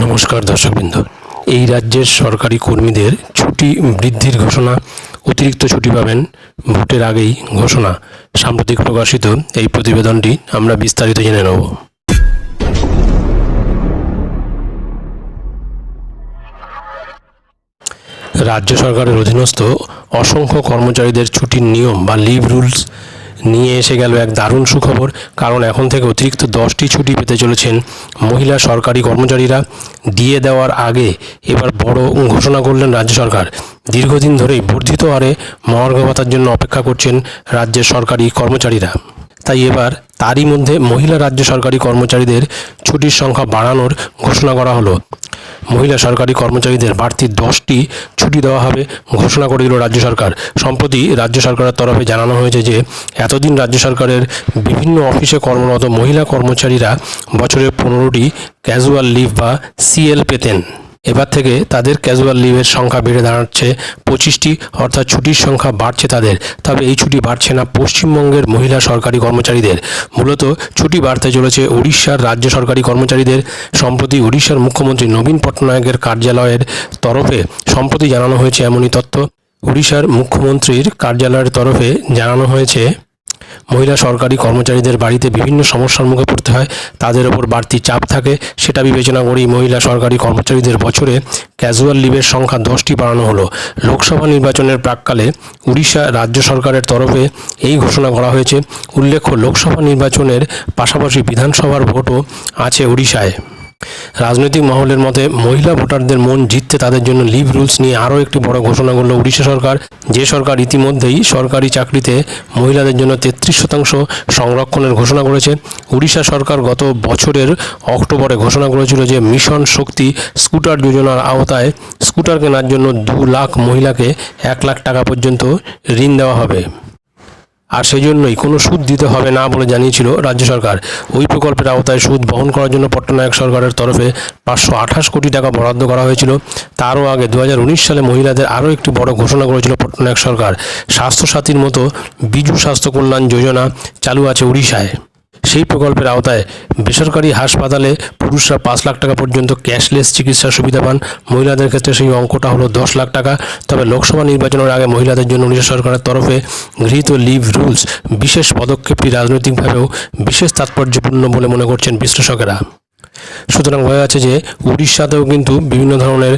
নমস্কার দর্শকবৃন্দ। এই রাজ্যের সরকারি কর্মীদের ছুটি বৃদ্ধির ঘোষণা, অতিরিক্ত ছুটি পাবেন ভোটের আগেই ঘোষণা। সাম্প্রতিক প্রকাশিত এই প্রতিবেদনটি আমরা বিস্তারিত জেনে নেব। রাজ্য সরকারের অধীনস্থ অসংখ্য কর্মচারীদের ছুটির নিয়ম বা লিভ রুলস নিয়ে এসে গেল এক দারুণ সুখবর, কারণ এখন থেকে অতিরিক্ত দশটি ছুটি পেতে চলেছেন মহিলা সরকারি কর্মচারীরা। দিয়ে দেওয়ার আগে এবার বড় ঘোষণা করলেন রাজ্য সরকার। দীর্ঘদিন ধরেই বর্ধিত হারে মহার্ঘ জন্য অপেক্ষা করছেন রাজ্যের সরকারি কর্মচারীরা। তাই এবার তারই মধ্যে মহিলা রাজ্য সরকারি কর্মচারীদের ছুটির সংখ্যা বাড়ানোর ঘোষণা করা হলো। মহিলা সরকারি কর্মচারীদের বাড়তি দশটি ছুটি দেওয়া হবে ঘোষণা করে দিল রাজ্য সরকার। সম্প্রতি রাজ্য সরকারের তরফে জানানো হয়েছে যে, এতদিন রাজ্য সরকারের বিভিন্ন অফিসে কর্মরত মহিলা কর্মচারীরা বছরের পনেরোটি ক্যাজুয়াল লিভ বা সিএল পেতেন। এবার থেকে তাদের ক্যাজুয়াল লিভের সংখ্যা বেড়ে দাঁড়াচ্ছে পঁচিশটি, অর্থাৎ ছুটির সংখ্যা বাড়ছে তাদের। তবে এই ছুটি বাড়ছে না পশ্চিমবঙ্গের মহিলা সরকারি কর্মচারীদের। মূলত ছুটি বাড়তে চলেছে উড়িষ্যার রাজ্য সরকারি কর্মচারীদের। সম্প্রতি উড়িষ্যার মুখ্যমন্ত্রী নবীন পট্টনায়কের কার্যালয়ের তরফে সম্প্রতি জানানো হয়েছে এমনই তথ্য। উড়িষ্যার মুখ্যমন্ত্রীর কার্যালয়ের তরফে জানানো হয়েছে মহিলা সরকারি কর্মচারীদের বাড়িতে বিভিন্ন সমস্যার মুখে পড়তে হয়। তাদের ওপর বাড়তি চাপ থাকে। সেটা বিবেচনা করেই মহিলা সরকারি কর্মচারীদের বছরে ক্যাজুয়াল লিভের সংখ্যা দশটি বাড়ানো হলো। লোকসভা নির্বাচনের প্রাককালে উড়িষ্যা রাজ্য সরকারের তরফে এই ঘোষণা করা হয়েছে। উল্লেখ্য, লোকসভা নির্বাচনের পাশাপাশি বিধানসভার ভোটও আছে উড়িষ্যায়। রাজনৈতিক মহলের মতে মহিলা ভোটারদের মন জিততে তাদের জন্য লিভ রুলস নিয়ে আরও একটি বড় ঘোষণা করল উড়িষ্যা সরকার। যে সরকার ইতিমধ্যেই সরকারি চাকরিতে মহিলাদের জন্য তেত্রিশ শতাংশ সংরক্ষণের ঘোষণা করেছে। উড়িষ্যা সরকার গত বছরের অক্টোবরে ঘোষণা করেছিল যে মিশন শক্তি স্কুটার যোজনার আওতায় স্কুটার কেনার জন্য দু লাখ মহিলাকে এক লাখ টাকা পর্যন্ত ঋণ দেওয়া হবে। আর সেই জন্যই কোনো সুদ দিতে হবে না বলে জানিয়েছিল রাজ্য সরকার। ওই প্রকল্পের আওতায় সুদ বহন করার জন্য পট্টনায়ক সরকারের তরফে পাঁচশো আঠাশ কোটি টাকা বরাদ্দ করা হয়েছিল। তারও আগে দু হাজার উনিশ সালে মহিলাদের আরও একটি বড় ঘোষণা করেছিল পট্টনায়ক সরকার। স্বাস্থ্যসাথীর মতো বিজু স্বাস্থ্য কল্যাণ যোজনা চালু আছে উড়িষ্যায়। সেই প্রকল্পের আওতায় বেসরকারি হাসপাতালে পুরুষরা পাঁচ লাখ টাকা পর্যন্ত ক্যাশলেস চিকিৎসা সুবিধা পান। মহিলাদের ক্ষেত্রে সেই অঙ্কটা হলো দশ লাখ টাকা। তবে লোকসভা নির্বাচনের আগে মহিলাদের জন্য উড়িষ্যা সরকারের তরফে গৃহীত লিভ রুলস বিশেষ পদক্ষেপটি রাজনৈতিকভাবেও বিশেষ তাৎপর্যপূর্ণ বলে মনে করছেন বিশ্লেষকেরা। সুতরাং বোঝা যাচ্ছে যে উড়িষ্যাতেও কিন্তু বিভিন্ন ধরনের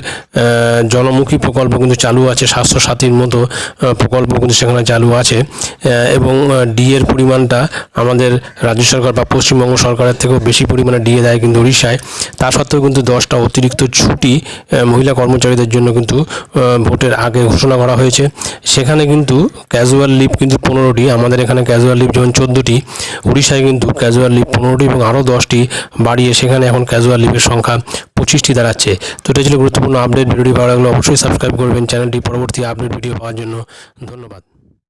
জনমুখী প্রকল্প কিন্তু চালু আছে স্বাস্থ্য সাথীর মতো প্রকল্প কিন্তু সেখানে চালু আছে এবং ডি এর পরিমাণটা আমাদের রাজ্য সরকার বা পশ্চিমবঙ্গ সরকারের থেকেও বেশি পরিমাণে ডিএ দেয় কিন্তু উড়িষ্যায়। তা সত্ত্বেও কিন্তু দশটা অতিরিক্ত ছুটি মহিলা কর্মচারীদের জন্য কিন্তু ভোটের আগে ঘোষণা করা হয়েছে। সেখানে কিন্তু ক্যাজুয়াল লিভ কিন্তু পনেরোটি, আমাদের এখানে ক্যাজুয়াল লিভ যেমন চোদ্দোটি, উড়িষ্যায় কিন্তু ক্যাজুয়াল লিভ পনেরোটি এবং আরও দশটি বাড়িয়ে সেখানে এখন ক্যাজুয়াল লিভের সংখ্যা পঁচিশটি দাঁড়াচ্ছে। তো এটা ছিল গুরুত্বপূর্ণ আপডেট ভিডিওটি ভালো লাগলে অবশ্যই সাবস্ক্রাইব করবেন। চ্যানেলটি পরবর্তী আপডেট ভিডিও পাওয়ার জন্য ধন্যবাদ।